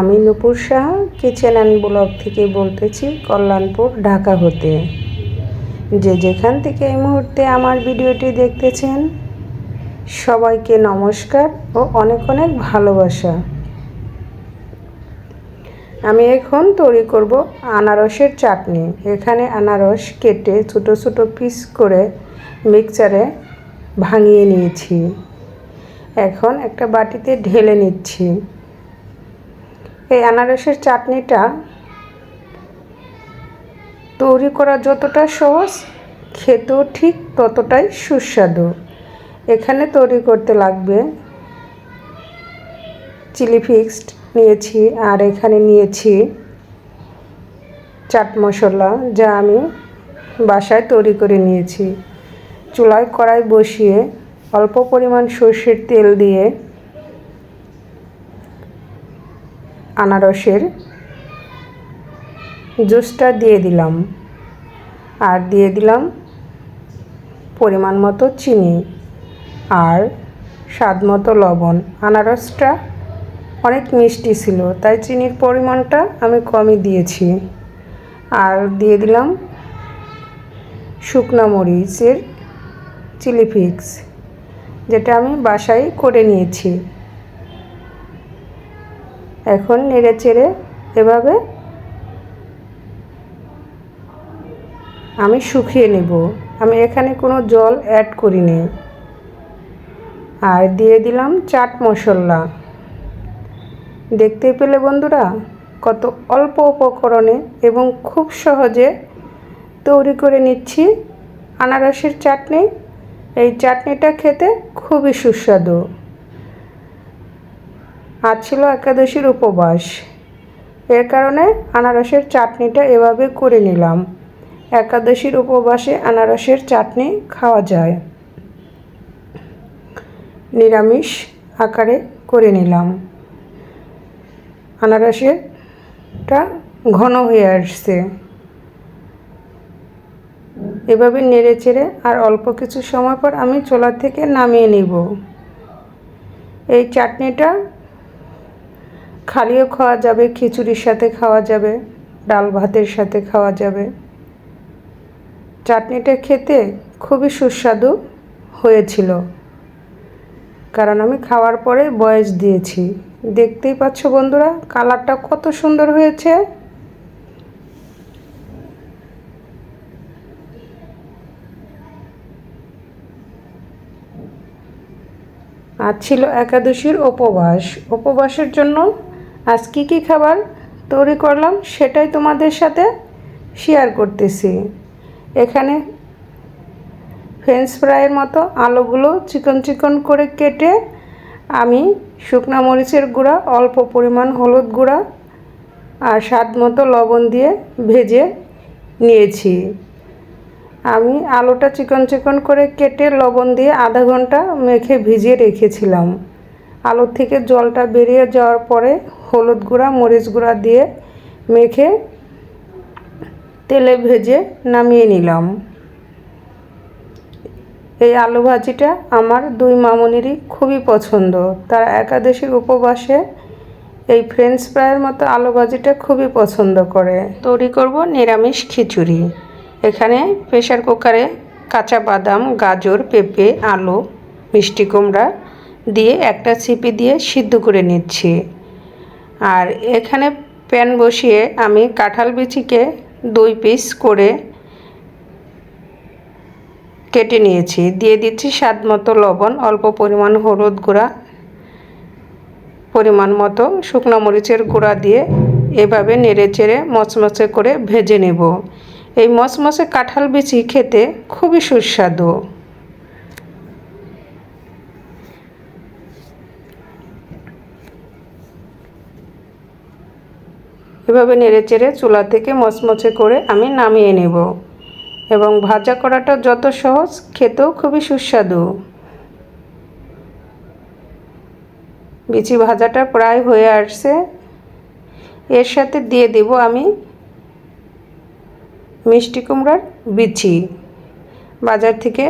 আমি Nupur Saha kitchen and blog থেকে বলতেছি কল্যাণপুর, ঢাকা হতে। যে যেখান থেকে এই মুহূর্তে আমার ভিডিওটি দেখতেছেন, সবাইকে নমস্কার ও অনেক অনেক ভালোবাসা। আমি এখন তৈরি করব আনারসের চাটনি। এখানে আনারস কেটে ছোটো ছোটো পিস করে মিক্সচারে ভাঙিয়ে নিয়েছি। এখন একটা বাটিতে ঢেলে নিচ্ছি। এই আনারসের চাটনিটা তৈরি করা যতটা সহজ, খেতেও ঠিক ততটাই সুস্বাদু। এখানে তৈরি করতে লাগবে চিলি ফিক্সড নিয়েছি, আর এখানে নিয়েছি চাট মশলা যা আমি বাসায় তৈরি করে নিয়েছি। চুলায় কড়াই বসিয়ে অল্প পরিমাণ সর্ষের তেল দিয়ে আনারসের জুসটা দিয়ে দিলাম। আর দিয়ে দিলাম পরিমাণ মতো চিনি আর স্বাদ মতো লবণ। আনারসটা অনেক মিষ্টি ছিল, তাই চিনির পরিমাণটা আমি কমই দিয়েছি। আর দিয়ে দিলাম শুকনো মরিচের চিলি ফিক্স যেটা আমি বাসায় করে নিয়েছি। এখন নেড়ে চেড়ে এভাবে আমি শুকিয়ে নেব। আমি এখানে কোনো জল অ্যাড করিনি। আর দিয়ে দিলাম চাট মশলা। দেখতে পেলে বন্ধুরা, কত অল্প উপকরণে এবং খুব সহজে তৈরি করে নিচ্ছি। আনারসের চাটনি, এই চাটনিটা খেতে খুবই সুস্বাদু। আজ ছিল একাদশীর উপবাস। এর কারণে আনারসের চাটনিটা এভাবে করে নিলাম। একাদশীর উপবাসে আনারসের চাটনি খাওয়া যায়। নিরামিষ আকারে করে নিলাম। আনারসেরটা ঘন হয়ে আসছে। এভাবে নেড়ে চেড়ে আর অল্প কিছু সময় পর আমি চোলা থেকে নামিয়ে নিব। এই চাটনিটা খালিও খাওয়া যাবে, খিচুড়ির সাথে খাওয়া যাবে, ডাল ভাতের সাথে খাওয়া যাবে। চাটনিটা খেতে খুবই সুস্বাদু হয়েছিল। কারণ আমি খাওয়ার পরে বয়স দিয়েছি। দেখতেই পাচ্ছ বন্ধুরা, কালারটা কত সুন্দর হয়েছে। আর ছিল একাদশীর উপবাস। উপবাসের জন্য আজ কী কী খাবার তৈরি করলাম সেটাই তোমাদের সাথে শেয়ার করতেছি। এখানে ফ্রেঞ্চ ফ্রাইয়ের মতো আলুগুলো চিকন চিকন করে কেটে আমি শুকনা মরিচের গুঁড়া, অল্প পরিমাণ হলুদ গুঁড়া আর স্বাদ মতো লবণ দিয়ে ভেজে নিয়েছি। আমি আলুটা চিকন চিকন করে কেটে লবণ দিয়ে আধা ঘণ্টা মেখে ভিজিয়ে রেখেছিলাম। আলুর থেকে জলটা বেরিয়ে যাওয়ার পরে হলুদ গুঁড়া, মরিচ গুঁড়া দিয়ে মেখে তেলে ভেজে নামিয়ে নিলাম। এই আলু ভাজিটা আমার দুই মামনিরই খুবই পছন্দ। তারা একাদশীর উপবাসে এই ফ্রেঞ্চ ফ্রাইয়ের মতো আলু ভাজিটা খুবই পছন্দ করে। তৈরি করব নিরামিষ খিচুড়ি। এখানে প্রেশার কুকারে কাঁচা বাদাম, গাজর, পেঁপে, আলু, মিষ্টি কুমড়া দিয়ে একটা সিপি দিয়ে সিদ্ধ করে নিচ্ছি। আর এখানে প্যান বসিয়ে আমি কাঁঠাল বিচিকে দুই পিস করে কেটে নিয়েছি। দিয়ে দিচ্ছি স্বাদ মতো লবণ, অল্প পরিমাণ হলুদ গুঁড়া, পরিমাণ মতো শুকনো মরিচের গুঁড়া দিয়ে এভাবে নেড়ে চেড়ে মচমচে করে ভেজে নেব। এই মচমচে কাঁঠাল বিচি খেতে খুবই সুস্বাদু। এভাবে নেড়ে চেড়ে চুলা থেকে মচমচে করে আমি নামিয়ে নেব। এবং ভাজা করাটা যত সহজ, খেতেও খুবই সুস্বাদু। বিচি ভাজাটা প্রায় হয়ে আসছে। এর সাথে দিয়ে দেব আমি মিষ্টি কুমড়ার বিচি। বাজার থেকে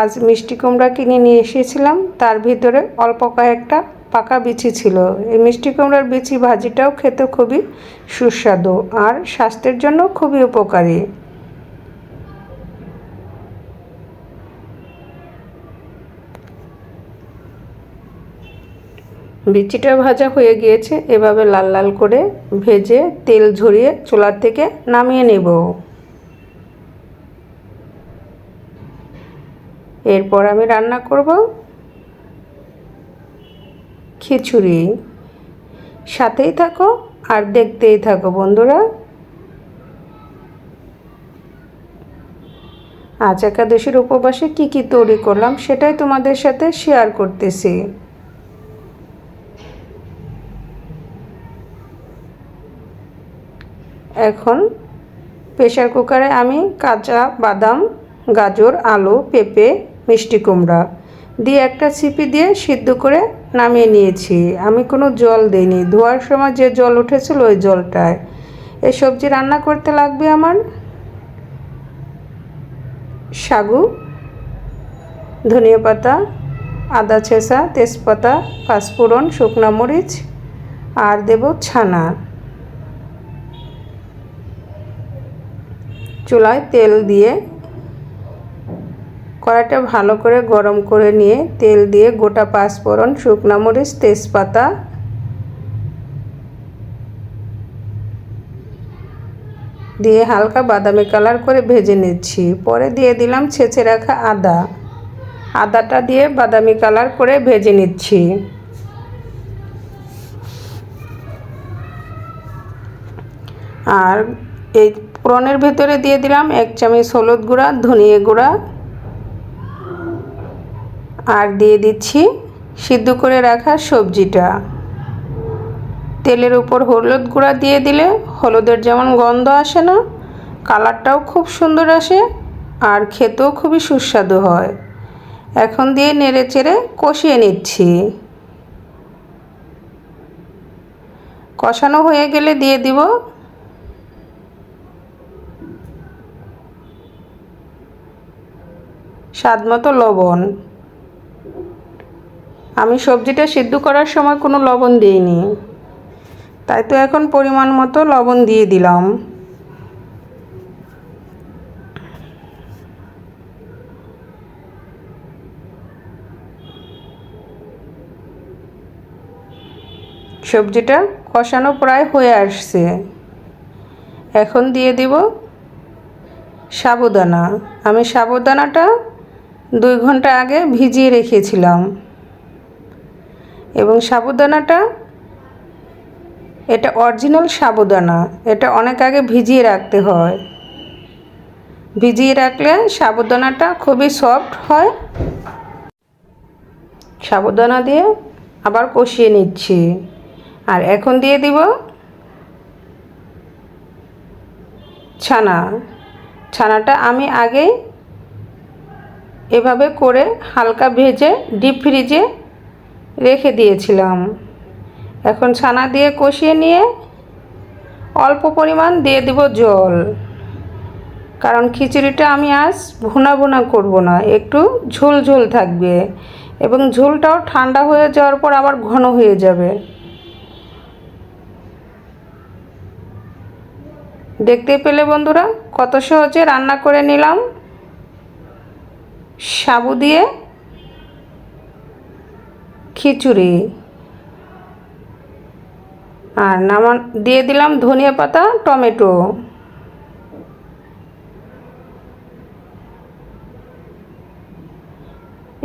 আজ মিষ্টি কুমড়া কিনে নিয়ে এসেছিলাম। তার ভিতরে অল্প কয়েকটা পাকা বিচি ছিল। এই মিষ্টি কুমড়ার বিচি ভাজিটাও খেতে খুবই সুস্বাদু আর স্বাস্থ্যের জন্য খুবই উপকারী। বিচিটা ভাজা হয়ে গিয়েছে, এভাবে লাল লাল করে ভেজে তেল ঝরিয়ে চুলার থেকে নামিয়ে নেব। এরপর আমি রান্না করব খিচুড়ি। সাথেই থাকো আর দেখতেই থাকো বন্ধুরা। আজ একাদশীর উপবাসে কি কি তৈরি করলাম সেটাই তোমাদের সাথে শেয়ার করতেছি। এখন প্রেশার কুকারে আমি কাঁচা বাদাম, গাজর, আলু, পেঁপে, মিষ্টি কুমড়া দিয়ে একটা সিপি দিয়ে সিদ্ধ করে নামিয়ে নিয়েছি। আমি কোনো জল দিইনি। ধোয়ার সময় যে জল উঠেছিল ওই জলটায়। এই সবজি রান্না করতে লাগবে আমার? সাগু, ধনিয়া পাতা, আদা ছেঁচা, তেজপাতা, পাঁচফোড়ন, শুকনা মরিচ আর দেব ছানা। চুলায় তেল দিয়ে কড়াইটা ভালো করে গরম করে নিয়ে তেল দিয়ে গোটা পাঁচফোড়ন শুকনা মরিচ, তেজপাতা, দিয়ে হালকা বাদামি কালার করে ভেজে নিচ্ছি। পরে দিয়ে দিলাম ছেঁচে রাখা আদা। আদাটা দিয়ে বাদামি কালার করে ভেজে নিচ্ছি। আর এই ফোড়নের ভেতরে দিয়ে দিলাম এক চামচ হলুদ গুঁড়া, ধনিয়া গুঁড়া আর দিয়ে দিচ্ছি সিদ্ধ করে রাখা সবজিটা। তেলের উপর হলুদ গুঁড়া দিয়ে দিলে হলুদের যেমন গন্ধ আসে না, কালারটাও খুব সুন্দর আসে আর খেতেও খুবই সুস্বাদু হয়। এখন দিয়ে নেড়ে চেড়ে কষিয়ে নিচ্ছি। কষানো হয়ে গেলে দিয়ে দিব স্বাদ মতো লবণ। আমি সবজিটা সিদ্ধ করার সময় কোনো লবণ দিইনি। তাই তো এখন পরিমাণ মতো লবণ দিয়ে দিলাম। সবজিটা কষানো প্রায় হয়ে আসছে। এখন দিয়ে দিব সাবুদানা। আমি সাবুদানাটা দুই ঘণ্টা আগে ভিজিয়ে রেখেছিলাম। এবং সাবুদানাটা, এটা অরিজিনাল সাবুদানা, এটা অনেক আগে ভিজিয়ে রাখতে হয়। ভিজিয়ে রাখলে সাবুদানাটা খুবই সফট হয়। সাবুদানা দিয়ে আবার কষিয়ে নিচ্ছি। আর এখন দিয়ে দিব ছানা। ছানাটা আমি আগে এভাবে করে হালকা ভেজে ডিপ ফ্রিজে রেখে দিয়েছিলাম। এখন ছানা দিয়ে কষিয়ে নিয়ে অল্প পরিমাণ দিয়ে দিব জল। কারণ খিচুড়িটা আমি আজ ভুনা ভুনা করব না, একটু ঝোল ঝোল থাকবে এবং ঝোলটাও ঠান্ডা হয়ে যাওয়ার পর আবার ঘন হয়ে যাবে। দেখতে পেলে বন্ধুরা কত সহজে রান্না করে নিলাম। সাবু দিয়ে খিচুড়ি। আর নামান দিয়ে দিলাম ধনিয়া পাতা, টমেটো।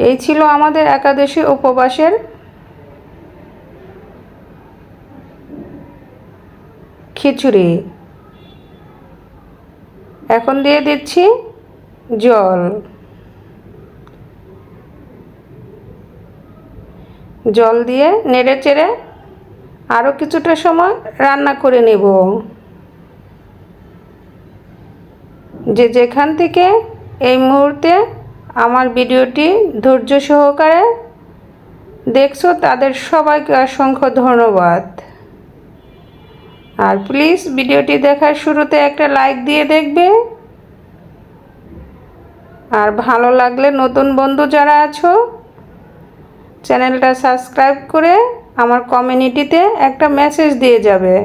এই ছিল আমাদের একাদশী উপবাসের খিচুড়ি। এখন দিয়ে দিচ্ছি জল। জল দিয়ে নেড়ে চেড়ে আরও কিছুটা সময় রান্না করে নেব। যে যেখান থেকে এই মুহূর্তে আমার ভিডিওটি ধৈর্য সহকারে দেখছ, তাদের সবাইকে অসংখ্য ধন্যবাদ। আর প্লিজ ভিডিওটি দেখার শুরুতে একটা লাইক দিয়ে দেখবে। আর ভালো লাগলে নতুন বন্ধু যারা আছো চ্যানেলটা সাবস্ক্রাইব করে আমার কমিউনিটিতে একটা মেসেজ দিয়ে যাবে।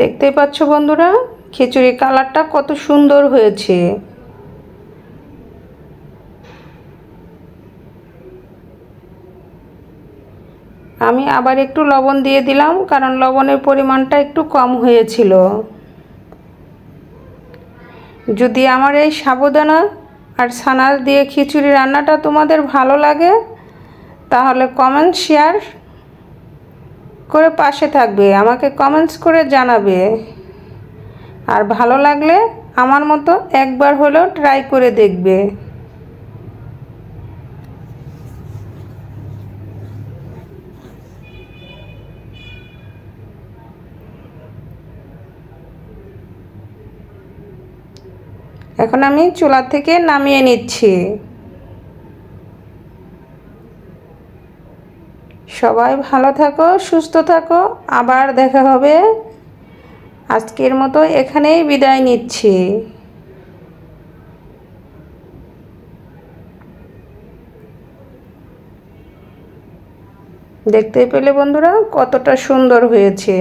দেখতেই পাচ্ছ বন্ধুরা, খিচুড়ি কালারটা কত সুন্দর হয়েছে। আমি আবার একটু লবণ দিয়ে দিলাম, কারণ লবণের পরিমাণটা একটু কম হয়েছিল। যদি আমার এই সাবুদানা আর সানার দিয়ে খিচুড়ি রান্নাটা তোমাদের ভালো লাগে, তাহলে কমেন্ট শেয়ার করে পাশে থাকবে, আমাকে কমেন্টস করে জানাবে। আর ভালো লাগলে আমার মতো একবার হলেও ট্রাই করে দেখবে। এখন আমি চুলা থেকে নামিয়ে নিচ্ছি। সবাই ভালো থাকো, সুস্থ থাকো, আবার দেখা হবে। আজকের মতো এখানেই বিদায় নিচ্ছি। দেখতে পেলে বন্ধুরা কতটা সুন্দর হয়েছে।